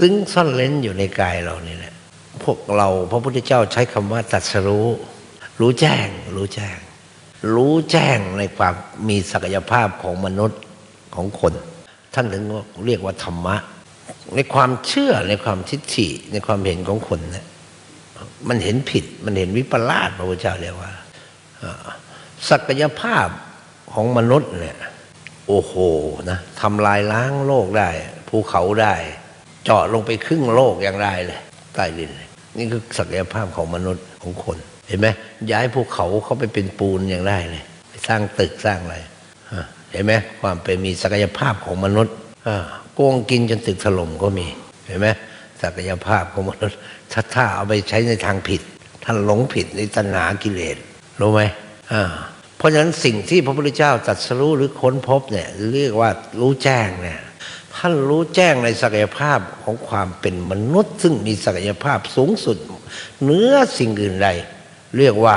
ซึ่งซ่อนเล้นอยู่ในกายเรานี่แหละพวกเราพระพุทธเจ้าใช้คำว่าตัดสรู้ รู้แจ้ง รู้แจ้ง รู้แจ้งในความมีศักยภาพของมนุษย์ของคน ท่านถึงเรียกว่าธรรมะ ในความเชื่อในความทิฏฐิในความเห็นของคนเนี่ยมันเห็นผิดมันเห็นวิปลาสพระพุทธเจ้าเรียกว่าศักยภาพของมนุษย์เนี่ย โอ้โหนะทำลายล้างโลกได้ภูเขาได้ เจาะลงไปครึ่งโลกอยังได้เลยใต้ดินเลยนี่คือศักยภาพของมนุษย์ของคน เห็นไหมย้ายภูเขาเขาไปเป็นปูนอยังได้เลยไปสร้างตึกสร้างอะไรเห็นไหมความเป็นมีศักยภาพของมนุษย์อะโกงกินจนตึกถล่มก็มีเห็นไหมศักยภาพของมนุษย์ถ้าถ้าเอาไปใช้ในทางผิด ท่านหลงผิดในตัณหากิเลสรู้ไหมอ่าเพราะฉะนั้นสิ่งที่พระพุทธเจ้าตรัสรู้หรือค้นพบเนี่ยเรียกว่ารู้แจ้งเนี่ย ท่านรู้แจ้งในศักยภาพของความเป็นมนุษย์ ซึ่งมีศักยภาพสูงสุดเหนือสิ่งอื่นใด เรียกว่า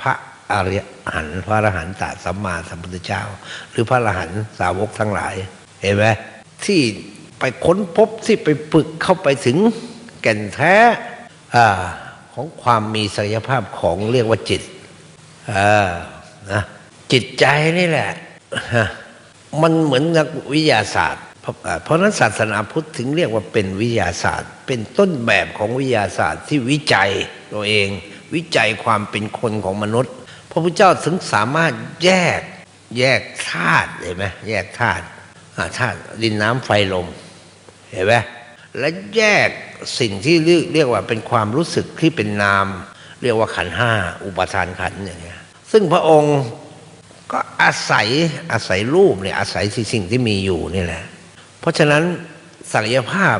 พระอริยหันต์พระอรหันตสัมมาสัมพุทธเจ้า หรือพระอรหันต์สาวกทั้งหลาย เห็นไหมที่ไปค้นพบที่ไปฝึกเข้าไปถึงแก่นแท้อของความมีศักยภาพของเรียกว่าจิตนะจิตใจนี่แหละ มันเหมือนนักวิทยาศาสตร์ เพราะเพราะนั้นศาสนาพุทธถึงเรียกว่าเป็นวิทยาศาสตร์ เป็นต้นแบบของวิทยาศาสตร์ที่วิจัยตัวเอง วิจัยความเป็นคนของมนุษย์ พระพุทธเจ้าถึงสามารถแยกแยกธาตุเห็นไหมแยกธาตุธาตุดินน้ำไฟลมเห็นไหมและแยกสิ่งที่เรียกว่าเป็นความรู้สึกที่เป็นนาม เรียกว่าขันห้าอุปทานขันอย่างเงี้ยซึ่งพระองค์ก็อาศัยอาศัยรูปเนี่ยอาศัยสิ่งที่มีอยู่นี่แหละ เพราะฉะนั้นศักยภาพ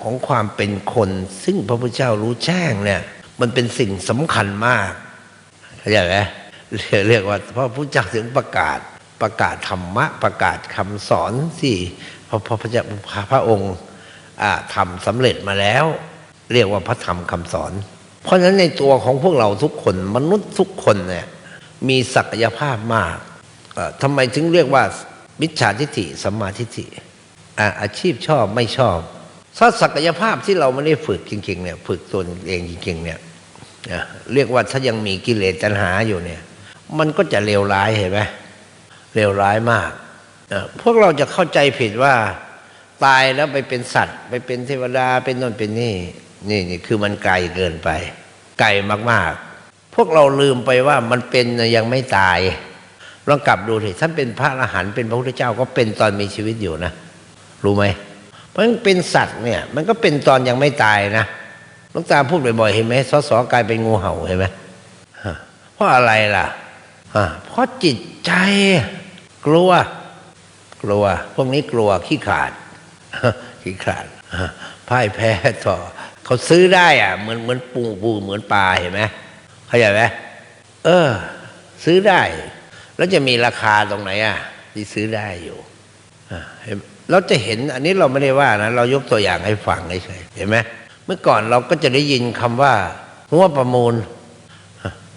ของความเป็นคน ซึ่งพระพุทธเจ้ารู้แจ้งเนี่ย มันเป็นสิ่งสำคัญมากเข้าใจไหมเรียกว่าพระพุทธเจ้าถึงประกาศประกาศธรรมะประกาศคำสอนที่พระพระพุทธเจ้าพระองค์อ่าทำสำเร็จมาแล้ว เรียกว่าพระธรรมคำสอน เพราะฉะนั้นในตัวของพวกเราทุกคนมนุษย์ทุกคนเนี่ยมีศักยภาพมากทำไมถึงเรียกว่ามิจฉาทิฏฐิสัมมาทิฏฐิ อาชีพชอบไม่ชอบถ้าศักยภาพที่เราไม่ได้ฝึกจริง ๆ เนี่ยฝึกตนเองจริง ๆ เนี่ยเรียกว่าถ้ายังมีกิเลสตัณหาอยู่เนี่ย มันก็จะเลวร้ายเห็นไหมเลวร้ายมากพวกเราจะเข้าใจผิดว่า ตายแล้วไปเป็นสัตว์ ไปเป็นเทวดาเป็นนนเป็นนี่ นี่นี่คือมันไกลเกินไป ไกลมากๆ พวกเราลืมไปว่ามันเป็นยังไม่ตายลองกลับดูสิท่านเป็นพระอรหันต์เป็นพระพุทธเจ้าก็เป็นตอนมีชีวิตอยู่นะ รู้ไหมเพราะมันเป็นสัตว์เนี่ย มันก็เป็นตอนยังไม่ตายนะลวงตาพูดบ่อยๆเห็นไหมสอสอกลายเป็นงูเห่าเห็นไหมเพราะอะไรล่ะเพราะจิตใจ กลัว กลัว พวกนี้กลัวขี้ขาดขี้ขาดพ่ายแพ้ต่อเขาซื้อได้อะเหมือนเหมือนปูปูเหมือนปลาเห็นไหมเข้าใจไหมเออ ซื้อได้ แล้วจะมีราคาตรงไหนอะที่ซื้อได้อยู่เห็น เราจะเห็นอันนี้เราไม่ได้ว่านะเรายกตัวอย่างให้ฟังเฉยเห็นไหมเมื่อก่อนเราก็จะได้ยินคำว่า หัวประมูล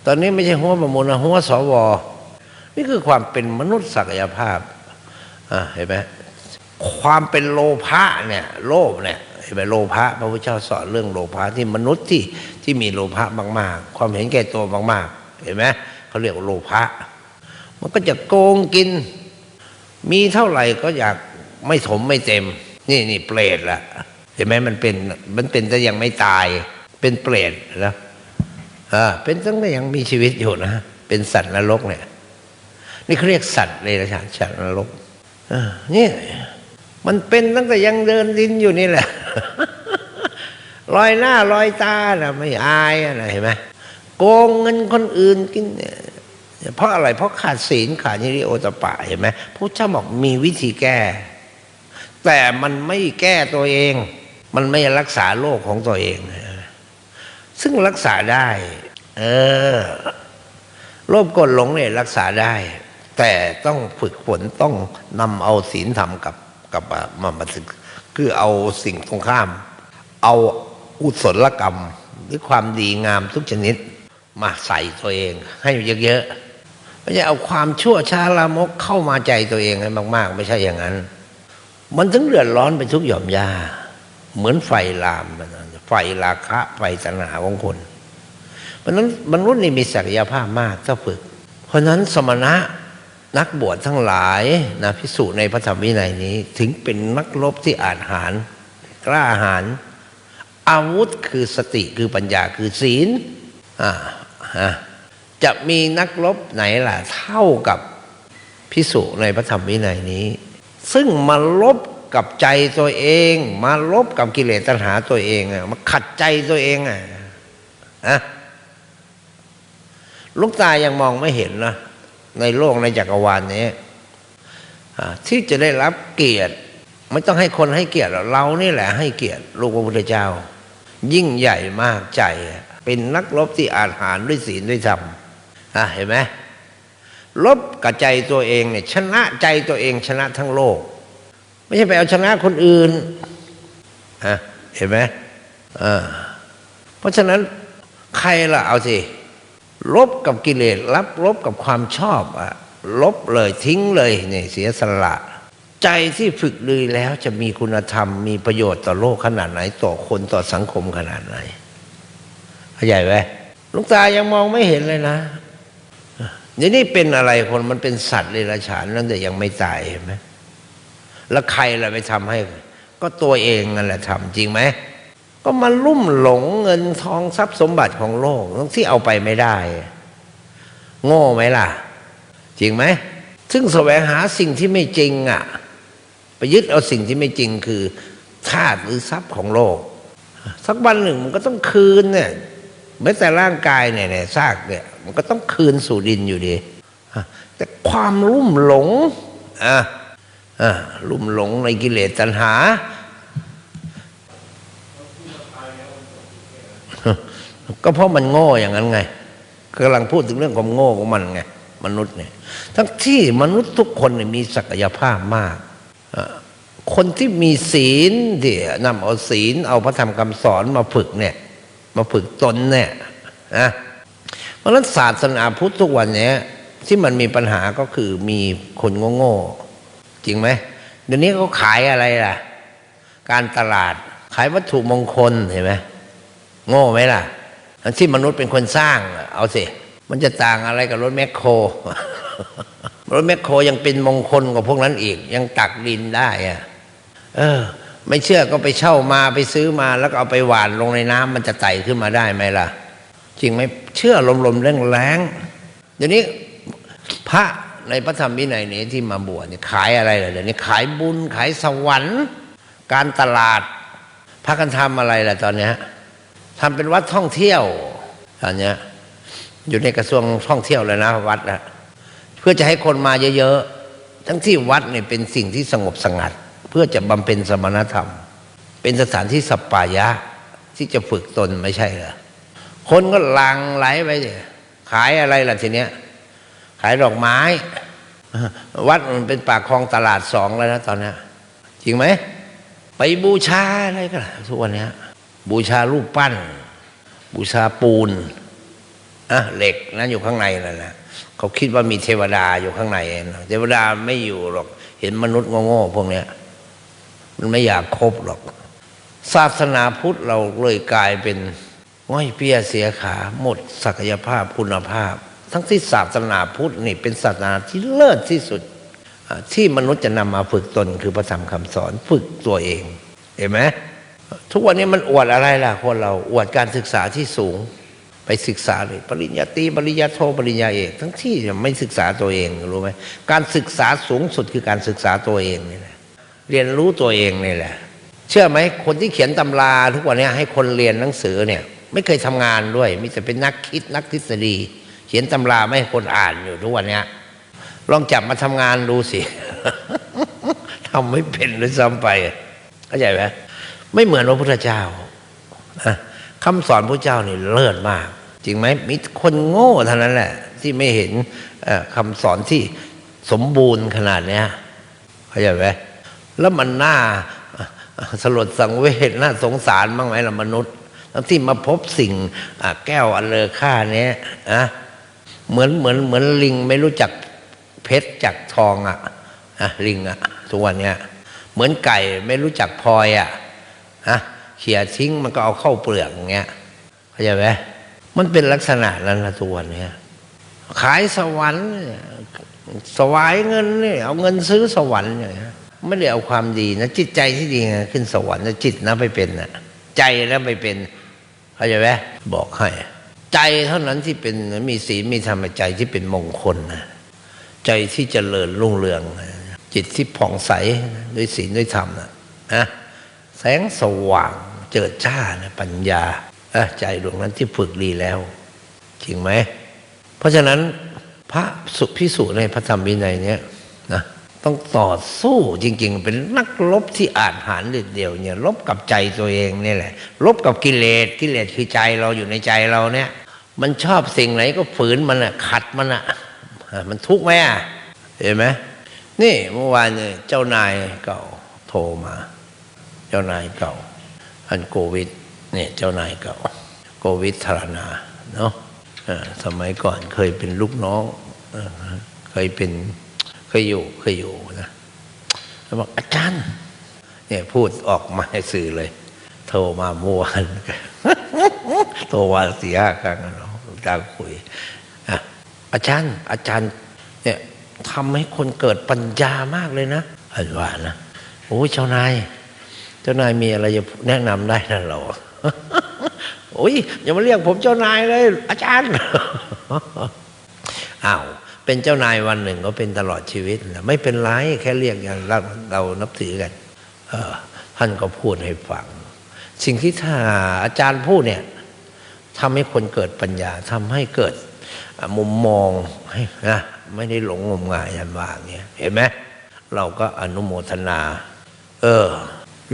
ตอนนี้ไม่ใช่หัวประมูลนะหัวสวนี่คือความเป็นมนุษย์ศักยภาพอ่าเห็นไหมความเป็นโลภะเนี่ย โลภเนี่ยเห็นไหมโลภะพระพุทธเจ้าสอนเรื่องโลภะที่มนุษย์ที่ที่มีโลภะมาก ๆ ความเห็นแก่ตัวมาก ๆ เห็นไหมเขาเรียกว่าโลภะมันก็จะโกงกิน มีเท่าไหร่ก็อยาก ไม่ถมไม่เต็ม นี่นี่เปรตละเห็นไหมมันเป็นมันเป็นแต่ยังไม่ตาย เป็นเปรตแล้วอ่าเป็นตั้งแต่ยังมีชีวิตอยู่นะเป็นสัตว์นรกเนี่ย นี่เขาเรียกสัตว์เลยนะสัตว์นรกเออนี่มันเป็นตั้งแต่ยังเดินดินอยู่นี่แหละลอยหน้าลอยตานะไม่อายอะไรเห็นไหมโกงเงินคนอื่นกินเนี่ยเพราะอะไรเพราะขาดศีลขาดนิริโอตปะเห็นไหมพระเจ้าบอกมีวิธีแก้ แต่มันไม่แก้ตัวเอง มันไม่รักษาโรคของตัวเองซึ่งรักษาได้ เออโรคกดหลงเนี่ยรักษาได้ แต่ต้องฝึกฝนต้องนำเอาศีลธรรมกับกับมามาศึกคือเอาสิ่งตรงข้าม เอาอุศลกรรมหรือความดีงามทุกชนิดมาใส่ตัวเอง ให้เยอะๆไม่ใช่เอาความชั่วช้าลามกเข้ามาใจตัวเองให้มาก ๆ ไม่ใช่อย่างนั้น มันถึงเดือดร้อนไปทุกหย่อมยาเหมือนไฟลามไฟราคะไฟตัณหาของคนเพราะนั้นมนุษย์นี่มีศักยภาพมากถ้าฝึก เพราะนั้นสมณะนักบวชทั้งหลายนะพิสูจน์ในพระธรรมวินัยนี้ ถึงเป็นนักรบที่อาจหารกล้าหาญอาวุธคือสติคือปัญญาคือศีลอ่าจะมีนักรบไหนล่ะ เท่ากับพิสุในพระธรรมวินัยนี้ ซึ่งมาลบกับใจตัวเอง มาลบกับกิเลสตัณหาตัวเองอะมาขัดใจตัวเองอะอะลูกตายังมองไม่เห็นนะในโลกในจักรวาลนี้ที่จะได้รับเกียรติ ไม่ต้องให้คนให้เกียรติหรอกเรานี่แหละให้เกียรติลูกพระพุทธเจ้า ยิ่งใหญ่มากใจ เป็นนักรบที่อาจหารด้วยศีลด้วยธรรมอะเห็นไหม ลบกับใจตัวเองเนี่ยชนะใจตัวเองชนะทั้งโลก ไม่ใช่ไปเอาชนะคนอื่นอะเห็นไหมอ่าเพราะฉะนั้นใครล่ะเอาสิลบกับกิเลสรับลบกับความชอบอะลบเลยทิ้งเลยเนี่ยเสียสละ ใจที่ฝึกดีแล้วจะมีคุณธรรม มีประโยชน์ต่อโลกขนาดไหน ต่อคนต่อสังคมขนาดไหนเข้าใจไหมลูกตายังมองไม่เห็นเลยนะ เดี๋ยวนี้เป็นอะไรคนมันเป็นสัตว์เดรัจฉานนั่นแต่ยังไม่ตายเห็นไหมแล้วใครล่ะไปทำให้ ก็ตัวเองนั่นแหละทำจริงไหมก็มาลุ่มหลงเงินทองทรัพย์สมบัติของโลกที่เอาไปไม่ได้ โง่ไหมล่ะ จริงไหมซึ่งแสวงหาสิ่งที่ไม่จริงอะไปยึดเอาสิ่งที่ไม่จริงคือธาตุหรือทรัพย์ของโลก สักวันหนึ่งมันก็ต้องคืนเนี่ย แม้แต่ร่างกายเนี่ยเนี่ยซากเนี่ย มันก็ต้องคืนสู่ดินอยู่ดีแต่ความลุ่มหลงอะอะลุ่มหลงในกิเลสตัณหา ก็เพราะมันโง่อย่างนั้นไงกำลังพูดถึงเรื่องความโง่ของมันไงมนุษย์เนี่ยทั้งที่มนุษย์ทุกคนเนี่ยมีศักยภาพมาก คนที่มีศีลที่นำเอาศีลเอาพระธรรมคำสอนมาฝึกเนี่ย มาฝึกตนเนี่ยนะเพราะฉะนั้นศาสนาพุทธทุกวันนี้ที่มันมีปัญหาก็คือมีคนโง่ๆจริงไหมเดี๋ยวนี้เขาขายอะไรล่ะ การตลาดขายวัตถุมงคลเห็นไหมโง่ไหมล่ะที่มนุษย์เป็นคนสร้าง เอาสิมันจะต่างอะไรกับรถแมคโครรถแมคโครยังเป็นมงคลกว่าพวกนั้นอีก ยังตักดินได้อะเออ ไม่เชื่อก็ไปเช่ามาไปซื้อมาแล้วก็เอาไปหวานลงในน้ำมันจะไต่ขึ้นมาได้ไหมล่ะ จริงไหมเชื่อลมๆแรงๆเดี๋ยวนี้พระในพระธรรมวินัยนี้ที่มาบวชเนี่ยขายอะไรล่ะเดี๋ยวนี้ขายบุญขายสวรรค์ การตลาดพากันทำอะไรล่ะตอนเนี้ยทำเป็นวัดท่องเที่ยวตอนเนี้ยอยู่ในกระทรวงท่องเที่ยวเลยนะวัดนะเพื่อจะให้คนมาเยอะๆทั้งที่วัดเนี่ยเป็นสิ่งที่สงบสงัด เพื่อจะบำเพ็ญสมณธรรม เป็นสถานที่สัปปายะที่จะฝึกตนไม่ใช่เหรอคนก็หลังไหลไปสิขายอะไรล่ะทีเนี้ย ขายดอกไม้ วัดมันเป็นปากคลองตลาดสองแล้วนะตอนนี้จริงไหม ไปบูชาอะไรกันล่ะทุกวันนี้บูชารูปปั้น บูชาปูนอะเหล็กนั้นอยู่ข้างในนั่นแหละเขาคิดว่ามีเทวดาอยู่ข้างในนะเทวดาไม่อยู่หรอก เห็นมนุษย์โง่ๆพวกเนี้ย มันไม่อยากคบหรอก ศาสนาพุทธเราเลยกลายเป็นง่อยเปียเสียขาหมดศักยภาพคุณภาพ ทั้งที่ศาสนาพุทธนี่เป็นศาสนาที่เลิศที่สุด ที่มนุษย์จะนำมาฝึกตนคือพระธรรมคำสอนฝึกตัวเอง เห็นไหมทุกวันนี้มันอวดอะไรล่ะคนเราอวดการศึกษาที่สูงไปศึกษาเลยปริญญาตรีปริญญาโทปริญญาเอกทั้งที่ไม่ศึกษาตัวเองรู้ไหมการศึกษาสูงสุดคือการศึกษาตัวเองนี่แหละ เรียนรู้ตัวเองนี่แหละ เชื่อไหมคนที่เขียนตำราทุกวันนี้ให้คนเรียนหนังสือเนี่ย ไม่เคยทำงานด้วยมิจะเป็นนักคิดนักทฤษฎี เขียนตำราไม่ให้คนอ่านอยู่ทุกวันนี้ลองจับมาทำงานดูสิทำไม่เป็นเลยซ้ำไปเข้าใจไหมไม่เหมือนพระพุทธเจ้าคำสอนพระเจ้านี่เลิศมาก จริงไหมมีคนโง่เท่านั้นแหละ ที่ไม่เห็นคำสอนที่สมบูรณ์ขนาดเนี้ยเข้าใจไหม แล้วมันน่าสลดสังเวชน่าสงสารบ้างไหมล่ะมนุษย์ที่มาพบสิ่งแก้วอันเลอค่าเนี้ยอะเหมือนเหมือนเหมือนลิงไม่รู้จักเพชรจักทองอะอะลิงอะทุกวันเนี้ยเหมือนไก่ไม่รู้จักพลอยอะฮะเขี่ยทิ้งมันก็เอาเข้าเปลือกอย่างเงี้ยเข้าใจไหมมันเป็นลักษณะนั้นละตัวเนี้ยขายสวรรค์สวายเงินเนี่ยเอาเงินซื้อสวรรค์อย่างเงี้ย ไม่ได้เอาความดีนะจิตใจที่ดีไงขึ้นสวรรค์นะจิตนะไม่เป็นนะใจแล้วไม่เป็นเข้าใจไหมบอกให้ ใจเท่านั้นที่เป็นมีศีลมีธรรมใจที่เป็นมงคลนะใจที่เจริญรุ่งเรือง จิตที่ผ่องใสด้วยศีลด้วยธรรมนะนะแสงสว่างเจิดจ้านะปัญญาอใจดวงนั้นที่ฝึกดีแล้ว จริงไหม เพราะฉะนั้นพระสุพิสุในพระธรรมวินัยเนี่ยนะ ต้องต่อสู้จริง ๆ เป็นนักรบที่อาจหารเด็ดเดียวเนี่ยรบกับใจตัวเองนี่แหละรบกับกิเลสกิเลสคือใจเราอยู่ในใจเราเนี่ย มันชอบสิ่งไหนก็ฝืนมันอะขัดมันอะมันทุกข์ไหมอะเห็นไหมนี่เมื่อวานเนี่ยเจ้านายเก่าโทรมา เจ้านายเก่า อันโควิดเนี่ยเจ้านายเก่าโควิดธารณาเนาะสมัยก่อนเคยเป็นลูกน้องเคยเป็น เคยอยู่เคยอยู่นะแล้วบอกอาจารย์เนี่ยพูดออกมาให้สื่อเลย โทรมาเมื่อวานโทรมาสี่ห้าครั้งเนาะตาคุยอะอาจารย์อาจารย์เนี่ยทำให้คนเกิดปัญญามากเลยนะอันว่านะโอ้ยเจ้านาย เจ้านายมีอะไรจะแนะนำได้นะเราโอ้ยอย่ามาเรียกผมเจ้านายเลย อาจารย์อ้าว เป็นเจ้านายวันหนึ่งก็เป็นตลอดชีวิตนะไม่เป็นไรแค่เรียกอย่างเราเรานับถือกันเออท่านก็พูดให้ฟัง สิ่งที่ถ้าอาจารย์พูดเนี่ยทำให้คนเกิดปัญญาทำให้เกิดมุมมองให้นะไม่ได้หลงงมงายอันว่าอย่างเงี้ยเห็นไหมเราก็อนุโมทนา เออ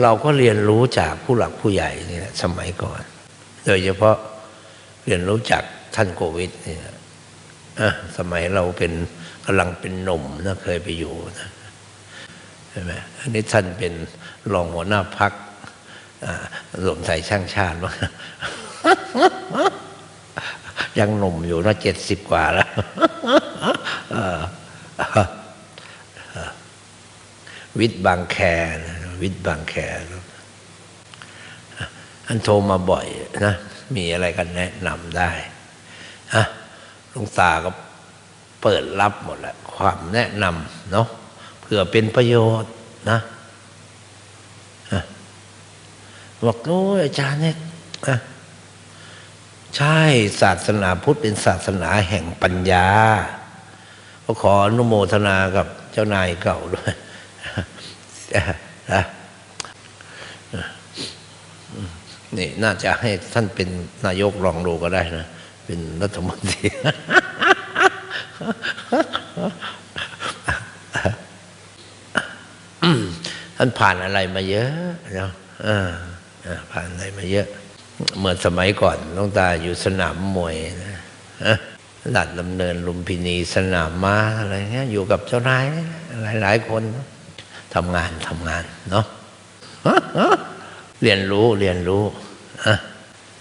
เราก็เรียนรู้จากผู้หลักผู้ใหญ่นี่แหละสมัยก่อน โดยเฉพาะเรียนรู้จากท่านโควิดนี่นะ อะสมัยเราเป็นกำลังเป็นหนุ่มนะเคยไปอยู่นะใช่ไหมอันนี้ท่านเป็นรองหัวหน้าพักรวมไทยช่างชาติว่ายังหนุ่มอยู่นะเจ็ดสิบกว่าแล้ววิทย์บางแคนะวิทย์บางแคอันโทรมาบ่อยนะ มีอะไรกันแนะนำได้ฮะ ลวงตาก็เปิดรับหมดแหละความแนะนำเนาะเพื่อเป็นประโยชน์นะบอกโอ้ยอาจารย์เนี่ยใช่ศาสนาพุทธเป็นศาสนาแห่งปัญญา ก็ขออนุโมทนากับเจ้านายเก่าด้วยนะนี่น่าจะให้ท่านเป็นนายกลองดูก็ได้นะ เป็นรัฐมนตรีท่านผ่านอะไรมาเยอะเนาะผ่านอะไรมาเยอะเมื่อสมัยก่อนหลวงตาอยู่สนามมวยนะหลัดดำเนินลุมพินีสนามมาอะไรเงี้ยอยู่กับเจ้านายหลายหลายคนทำงานทำงานเนาะเรียนรู้เรียนรู้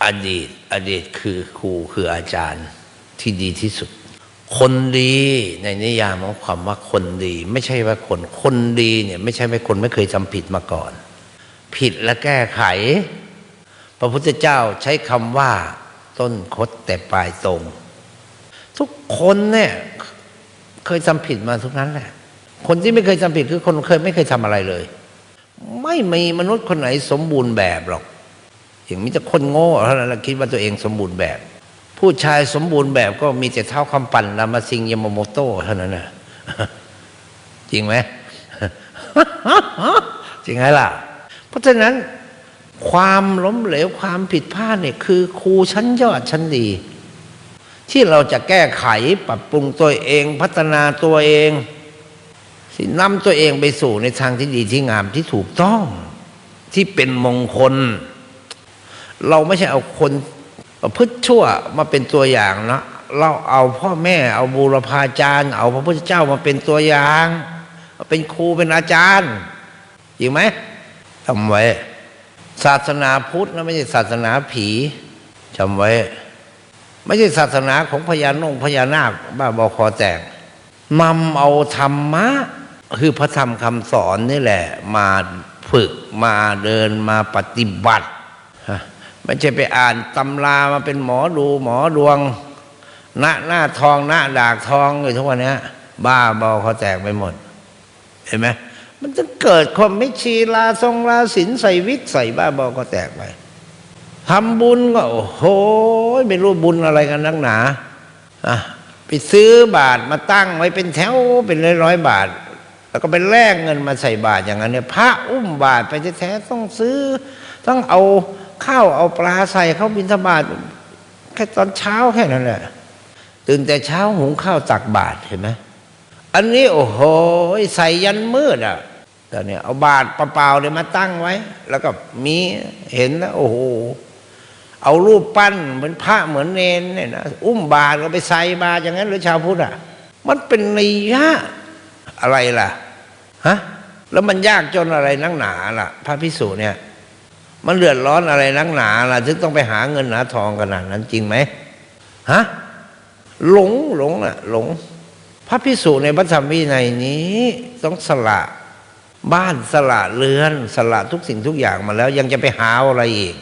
อดีต อดีตคือครูคืออาจารย์ที่ดีที่สุด คนดีในนิยามของความว่าคนดี ไม่ใช่ว่าคนคนดีเนี่ยไม่ใช่ว่าคนไม่เคยทำผิดมาก่อน ผิดและแก้ไข พระพุทธเจ้าใช้คำว่า ต้นคดแต่ปลายตรง ทุกคนเนี่ยเคยทำผิดมาทุกนั้นแหละ คนที่ไม่เคยทำผิดคือคนเคยไม่เคยทำอะไรเลย ไม่มีมนุษย์คนไหนสมบูรณ์แบบหรอก อย่างมีแต่คนโง่เท่านั้นคิดว่าตัวเองสมบูรณ์แบบ ผู้ชายสมบูรณ์แบบก็มีแต่เท้าคำปั่นรามาซิงยามาโมโต้เท่านั้นนะจริงไหมจริงไหมล่ะ เพราะฉะนั้นความล้มเหลวความผิดพลาดเนี่ยคือครูชั้นยอดชั้นดี ที่เราจะแก้ไขปรับปรุงตัวเองพัฒนาตัวเองสินำตัวเองไปสู่ในทางที่ดีที่งามที่ถูกต้อง ที่เป็นมงคล เราไม่ใช่เอาคนประพฤติชั่วมาเป็นตัวอย่างนะเราเอาพ่อแม่เอาบูรพาจารย์ เอาพระพุทธเจ้ามาเป็นตัวอย่าง เป็นครูเป็นอาจารย์จริงไหมจำไว้ ศาสนาพุทธนะไม่ใช่ศาสนาผีจำไว้ ไม่ใช่ศาสนาของพญานงพญานาคบ้าบอคอแตกนำเอาธรรมะ คือพระธรรมคำสอนนี่แหละ มาฝึกมาเดินมาปฏิบัติฮะ ไม่ใช่ไปอ่านตำรามาเป็นหมอดูหมอดวงหน้าหน้าทองหน้าดากทองอยู่ทุกวันนี้บ้าบอเขาแตกไปหมด เห็นไหมมันจะเกิดความไม่ชีลาทรงลาสินใส่วิกใส่บ้าบอก็แตกไปทำบุญก็โอ้โหไม่รู้บุญอะไรกันนักหนาอะไปซื้อบาทมาตั้งไว้เป็นแถวเป็นร้อยร้อยบาท แล้วก็ไปแลกเงินมาใส่บาทอย่างนั้นเนี่ยพระอุ้มบาทไปแท้ๆต้องซื้อ ต้องเอา ข้าวเอาปลาใส่เขาบิณฑบาตแค่ตอนเช้าแค่นั้นแหละตื่นแต่เช้าหุงข้าวตักบาตรเห็นไหมอันนี้โอ้โหใส่ยันมืดอะแต่เนี่ยเอาบาตรเปล่าๆเลยมาตั้งไว้ แล้วก็มีเห็นแล้วโอ้โหเอารูปปั้นเหมือนพระเหมือนเนนเนี่ยนะอุ้มบาตรก็ไปใส่บาตรอย่างนั้นหรือชาวพุทธอะ มันเป็นนิยะอะไรล่ะฮะแล้วมันยากจนอะไรนักหนาล่ะ พระพิสุเนี่ย มันเดือดร้อนอะไรนักหนาล่ะถึงต้องไปหาเงินหาทองขนาดนั้นจริงไหมฮะหลงหลงอะ หลง พระพิสุในพระธรรมวินัยนี้ ต้องสละบ้านสละเรือน สละทุกสิ่งทุกอย่างมาแล้ว ยังจะไปหาอะไรอีก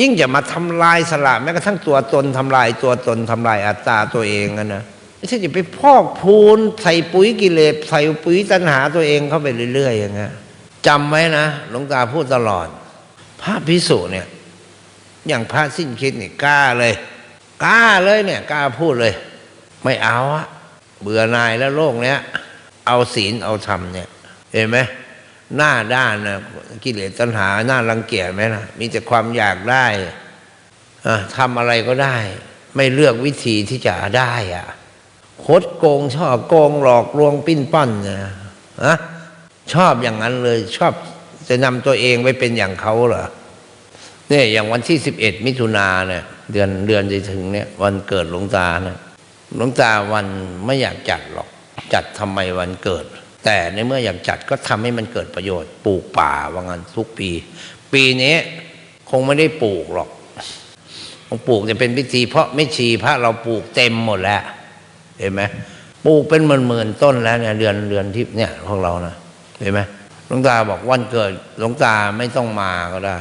ยิ่งจะมาทำลายสละแม้กระทั่งตัวตนทำลายตัวตนทำลายอัตตาตัวเองอะนะไม่ใช่จะไปพอกพูนใส่ปุ๋ยกิเลสใส่ปุ๋ยตัณหาตัวเองเข้าไปเรื่อยๆอย่างเงี้ยจำไว้นะหลวงตาพูดตลอด พระพิสุเนี่ย อย่างพระสิ้นคิดนี่กล้าเลย กล้าเลยเนี่ยกล้าพูดเลย ไม่เอาอะเบื่อนายแล้วโลกเนี้ย เอาศีลเอาธรรมเนี่ย เห็นไหมหน้าด้านนะกิเลสตัณหาหน้ารังเกียจไหมนะมีแต่ความอยากได้อะทำอะไรก็ได้ ไม่เลือกวิธีที่จะได้อะคดโกงชอบโกงหลอกลวงปิ้นป้อนนะนะชอบอย่างนั้นเลยชอบ จะนำตัวเองไปเป็นอย่างเขาเหรอเนี่ยอย่างวันที่สิบเอ็ดมิถุนาเนี่ย เดือนเดือนจะถึงเนี่ย วันเกิดหลวงตาเนี่ยหลวงตาวันไม่อยากจัดหรอก จัดทำไมวันเกิด แต่ในเมื่ออยากจัดก็ทำให้มันเกิดประโยชน์ ปลูกป่าว่างั้นทุกปี ปีนี้คงไม่ได้ปลูกหรอกคงปลูกจะเป็นพิธี เพราะไม่ชีพระเราปลูกเต็มหมดแล้ว เห็นไหมปลูกเป็นหมื่นๆต้นแล้วเนี่ยเดือนเดือนที่เนี่ยพวกเรานะเห็นไหม หลวงตาบอกวันเกิดหลวงตาไม่ต้องมาก็ได้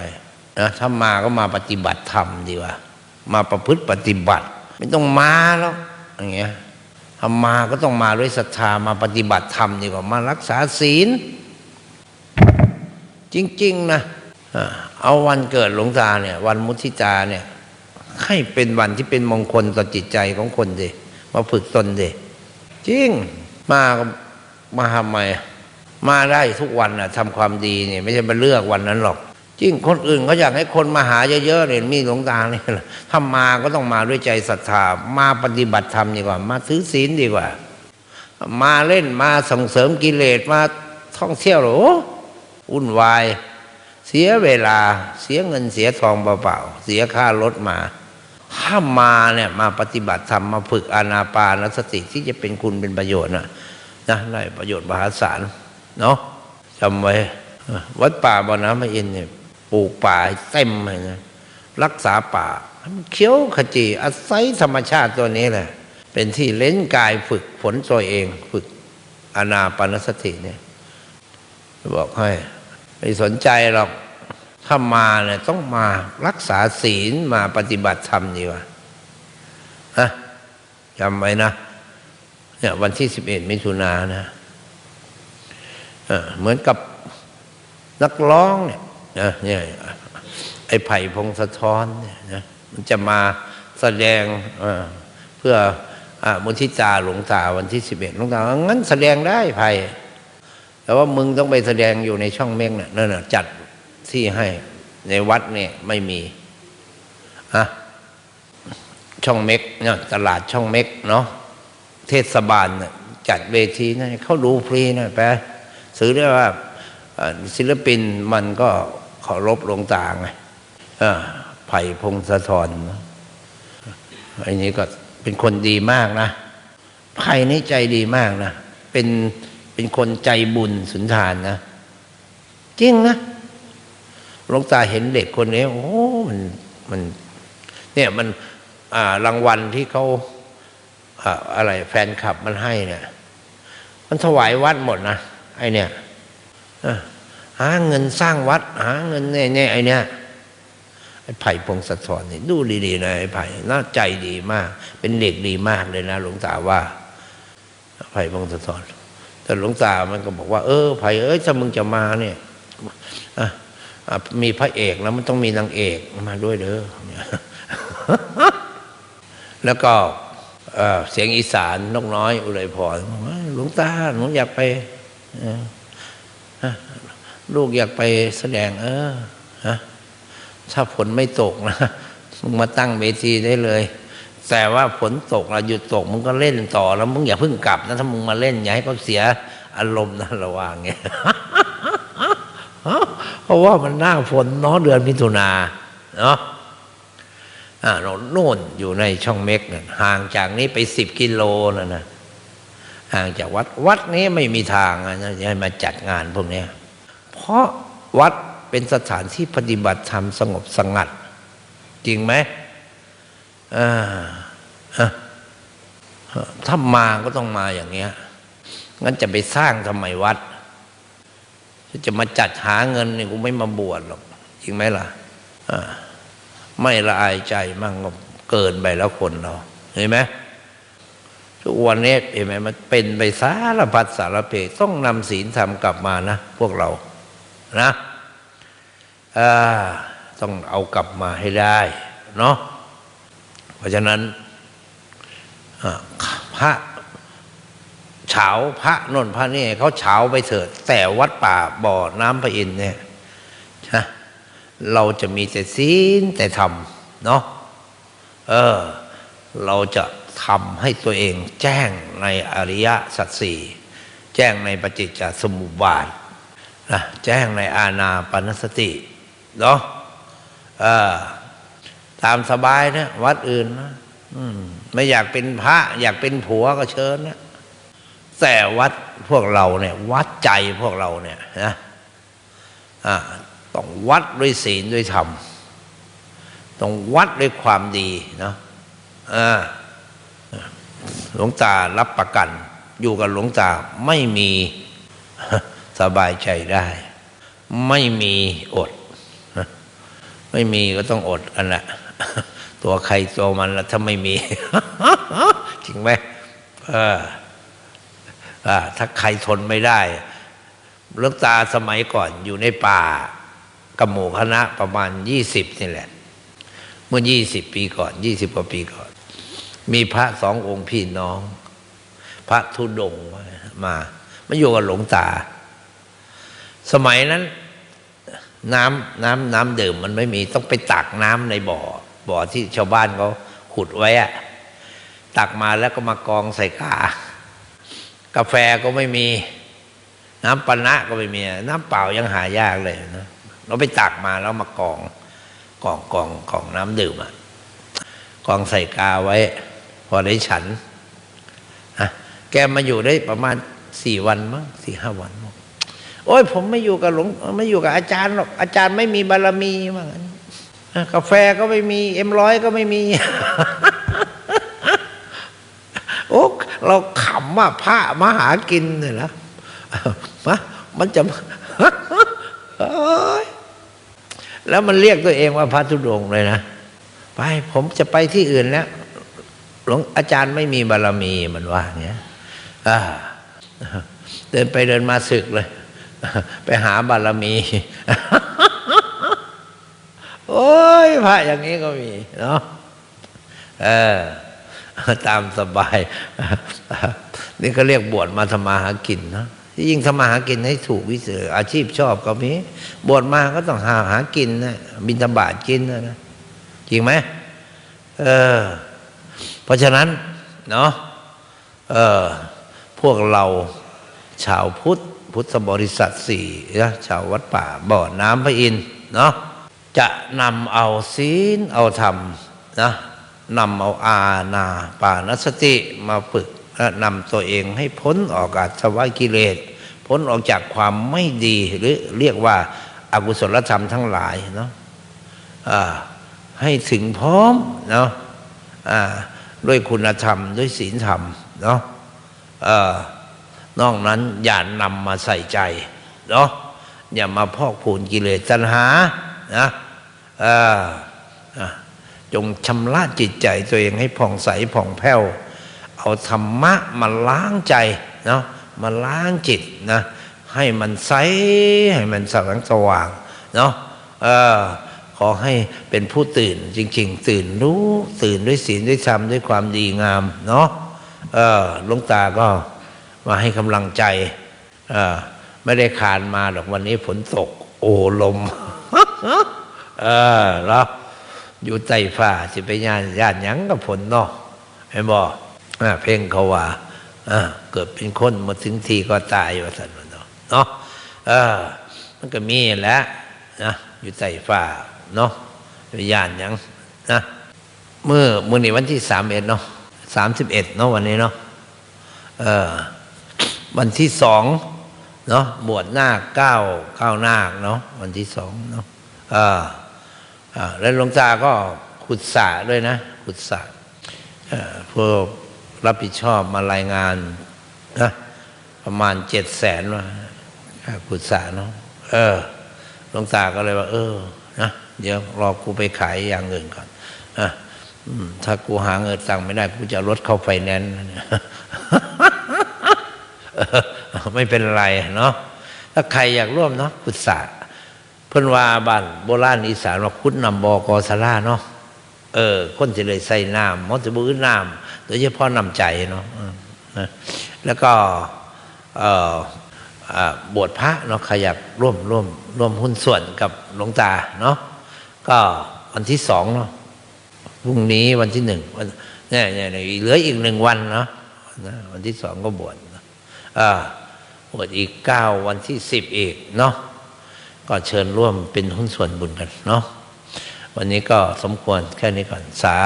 นะถ้ามาก็มาปฏิบัติธรรมดีกว่า มาประพฤติปฏิบัติ ไม่ต้องมาแล้วอย่างเงี้ยถ้ามาก็ต้องมาด้วยศรัทธามาปฏิบัติธรรมดีกว่ามารักษาศีล จริง ๆ นะเอาวันเกิดหลวงตาเนี่ย วันมุทิตาเนี่ย ให้เป็นวันที่เป็นมงคลต่อจิตใจของคนเดมาฝึกตนเดจริง มาก็มาทำไม มาได้ทุกวันนะทำความดีเนี่ยไม่ใช่มาเลือกวันนั้นหรอกจริงคนอื่นเขาอยากให้คนมาหาเยอะๆเนี่ยมีหลวงตาเนี่ยถ้ามาก็ต้องมาด้วยใจศรัทธามาปฏิบัติธรรมดีกว่า มาถือศีลดีกว่า มาเล่นมาส่งเสริมกิเลสมาท่องเที่ยวหรออ้วุ่นวาย เสียเวลาเสียเงินเสียทองเปล่าๆเสียค่ารถมาถ้ามาเนี่ยมาปฏิบัติธรรมมาฝึกอานาปานสติที่จะเป็นคุณเป็นประโยชน์นะนะได้ประโยชน์มหาศาล เนาะจำไว้ วัดป่าบ่อน้ำพระอินเนี่ยปลูกป่าเต็มเลยนะรักษาป่าเขียวขจีอาศัยธรรมชาติตัวนี้แหละ เป็นที่เล่นกายฝึกฝนตัวเอง ฝึกอนาปนสติเนี่ยบอกให้ไม่สนใจหรอกถ้ามาเนี่ยต้องมารักษาศีลมาปฏิบัติธรรมดีกว่าฮะจำไว้นะเนี่ยวันที่สิบเอ็ดมิถุนายนนะ เหมือนกับนักร้องเนี่ยนะเนี่ยไอ้ไผ่พงศธรเนี่ยนะมันจะมาแสดงเพื่ออมุทิตาหลวงตาวันที่สิบเอ็ดหลวงตางั้นแสดงได้ไผ่แต่ว่ามึงต้องไปแสดงอยู่ในช่องเม้งน่ะนั่นนะจัดที่ให้ในวัดเนี่ยไม่มีฮะช่องเม็กเนี่ยตลาดช่องเม็กเนาะเทศบาลน่ะจัดเวทีนะเขาดูฟรีนะไป ซื้อได้ว่าศิลปินมันก็เคารพหลวงตาไงไผ่พงศธรนะไอ้นี้ก็เป็นคนดีมากนะไผ่นี่ใจดีมากนะ เป็นเป็นคนใจบุญสุนทานนะ จริงนะหลวงตาเห็นเด็กคนนี้ โอ้ มันมัน เนี่ยมัน อ่ารางวัลที่เขาอ่าอะไรแฟนคลับมันให้เนี่ย มันถวายวัดหมดนะ ไอเนี่ยหาเงินสร้างวัด หาเงินเนี่ยเนี่ยไอเนี้ยไอ้ไผ่พงศธรนี่ดูดีๆนะไอ้ไผ่น่าใจดีมาก เป็นเด็กดีมากเลยนะหลวงตาว่าไผ่พงศธรแต่หลวงตามันก็บอกว่า เออไผ่เอ้ยถ้ามึงจะมาเนี่ยมีพระเอกแล้วมันต้องมีนางเอกมาด้วยเด้อแล้วก็เสียงอีสานนกน้อย อุไรพรบอกว่าหลวงตาหนูอยากไป ลูกอยากไปแสดง เออฮะถ้าฝนไม่ตกนะมึงมาตั้งเวทีได้เลย แต่ว่าฝนตกเราหยุดตกมึงก็เล่นต่อแล้วมึงอย่าเพิ่งกลับนะถ้ามึงมาเล่นอย่าให้เขาเสียอารมณ์นะระวังเงี้ยเพราะว่ามันหน้าฝนเนาะเดือนมิถุนาเนาะอ่าเราโน่นอยู่ในช่องเม็กนั่นห่างจากนี้ไปสิบกิโลนะนะ ห่างจากวัด วัดนี้ไม่มีทางนะจะให้มาจัดงานพวกนี้เพราะวัดเป็นสถานที่ปฏิบัติธรรมสงบสงัด จริงไหมอ่าถ้ามาก็ต้องมาอย่างเงี้ยงั้นจะไปสร้างทำไมวัด จะมาจัดหาเงินนี่กูไม่มาบวชหรอกจริงไหมล่ะไม่ละอายใจมั่งเกินไปแล้วคนเราเห็นไหม ทุกวันนี้เห็นไหมมันเป็นไปสารพัดสารเพต้องนำศีลธรรมกลับมานะ พวกเรานะาต้องเอากลับมาให้ได้ เนาะเพราะฉะนั้นพระเฉาพระนนท์พระนี่เขาเฉาไปเถิด แต่วัดป่าบ่อน้ำพระอินเนี่ยนะเราจะมีแต่ศีลแต่ธรรมเนาะเออ เราจะ ทำให้ตัวเองแจ้งในอริยสัจสี่แจ้งในปฏิจจสมุปบาทนะแจ้งในอาณาปณสติเนาะเอตามสบายนะวัดอื่นนะมไม่อยากเป็นพระ อยากเป็นผัวก็เชิญนะแต่วัดพวกเราเนี่ย วัดใจพวกเราเนี่ยนะต้องวัดด้วยศีลด้วยธรรมต้องวัดด้วยความดีเนาะอ่า หลวงตารับประกัน อยู่กับหลวงตาไม่มีสบายใจได้ ไม่มีอด ไม่มีก็ต้องอดอันละตัวใครตัวมันละถ้าไม่มี จริงไหมเออถ้าใครทนไม่ได้หลวงตาสมัยก่อนอยู่ในป่ากับหมู่คณะประมาณยี่สิบนี่แหละ เมื่อยี่สิบปีก่อนยี่สิบกว่าปีก่อน มีพระสององค์พี่น้อง พระธุดงมามาอยู่กับหลวงตา สมัยนั้น น้ำน้ำน้ำดื่มมันไม่มีต้องไปตักน้ำในบ่อ บ่อที่ชาวบ้านเขาขุดไว้อะตักมาแล้วก็มากองใส่กากาแฟก็ไม่มี น้ำปนะก็ไม่มี น้ำเปล่ายังหายากเลยนะเราไปตักมาแล้วมากองกองกองกองน้ำดื่มอะกองใส่กาไว้ อได้ฉันอะแกมาอยู่ได้ประมาณสี่วันมั้งสี่ห้าวันมั้งโอ้ยผมไม่อยู่กับหลวงไม่อยู่กับอาจารย์หรอกอาจารย์ไม่มีบารมีมั้งกาแฟก็ไม่มีเอ็มร้อยก็ไม่มีโอ้เราขำว่าพระมาหากินเนี่ยนะมะมันจะเอ้ยแล้วมันเรียกตัวเองว่าพระธุดงค์เลยนะ ไปผมจะไปที่อื่นแล้ว หลวงอาจารย์ไม่มีบารมีมันว่าอย่างเงี้ยเดินไปเดินมาศึกเลย ไปหาบารมี โอ้ยพระอย่างนี้ก็มีเนาะเออตามสบาย นี่ก็เรียกบวชมาทำมาหากินเนาะที่ยิ่งทำมาหากินให้ถูกวิเศษอาชีพชอบก็มีบวชมาก็ต้องหาหากินนะบินธบาตกินนะจริงไหมเออ ราะฉะนั้นเนาะเออพวกเราชาวพุทธ พุทธบริษัทสี่นะชาววัดป่าบ่อน้ำพระอินเนาะจะนำเอาศีลเอาธรรมนะนำเอาอาณาปานสติมาฝึกและนำตัวเองให้พ้นออกจากสวะกิเลส พ้นออกจากความไม่ดีหรือเรียกว่าอากุศลธรรมทั้งหลายเนาะอ่าให้ถึงพร้อมเนาะอ่า ด้วยคุณธรรม ด้วยศีลธรรมเนาะเออนอกนั้นอย่านำมาใส่ใจเนาะอย่ามาพอกพูนกิเลสตัณหานะเออจงชำระจิตใจตัวเองให้ผ่องใสผ่องแผ้ว เอาธรรมะมาล้างใจเนาะมาล้างจิตนะให้มันใสให้มันสว่างสว่างเนาะเออ ขอให้เป็นผู้ตื่นจริง ๆ ตื่นรู้ ตื่นด้วยศีลด้วยธรรมด้วยความดีงาม เนาะเออลวงตาก็มาให้กำลังใจเออไม่ได้คานมาหรอกวันนี้ฝนตก โอ้ลม เออแล้วอยู่ใต้ฟ้าสิไปญาติญาติยังกับฝนเนาะเห็นบ่อ่าเพ่งเขาว่าเกิดเป็นคนมาถึงทีก็ตายว่าสันว่าเนาะเนาะเออมันก็มีแหล้วนะอยู่ใต้ฟ้า เนาะไปญาติหยังนะเมื่อมื่อนี้วันที่สามเอ็ดเนาะสามสิบเอ็ดเนาะวันนี้เนาะเออวันที่สองเนาะบวชนาคเก้าเก้านาคเนาะวันที่สองเนาะเอออ่าแล้วหลวงตาก็ขุดสระด้วยนะ ขุดสระเอ่อพวกรับผิดชอบมารายงานนะประมาณเจ็ดแสนว่าค่าขุดสระเนาะเออหลวงตาก็เลยว่า เออนะเดี๋ยวรอกูไปขายอย่างอื่นก่อนอะถ้ากูหาเงินตังไม่ได้ กูจะเอารถเข้าไฟแนนซ์ไม่เป็นไรเนาะถ้าใครอยากร่วมเนาะปรึกษาเพิ่นว่าบ้านโบราณอีสานว่าคุดนำบอกอสลาเนาะเออ คนจะเลยใส่น้ำมอจะบื้อน้ำโดยเฉพาะน้ำใจเนาะแล้วก็เอ่ออบวชพระเนาะใครอยากร่วมร่วมร่วมหุ้นส่วนกับหลวงตาเนาะ ก็วันที่สองเนาะพรุ่งนี้วันที่หนึ่งเนี่ยเนี่ยเหลืออีกหนึ่งวันเนาะวันที่สองก็บวชอ่าบวชอีกเก้าวันที่สิบอีกเนาะก็เชิญร่วมเป็นหุ้นส่วนบุญกันเนาะวันนี้ก็สมควรแค่นี้ก่อน สา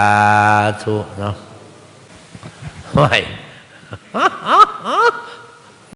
ธุเนาะไม่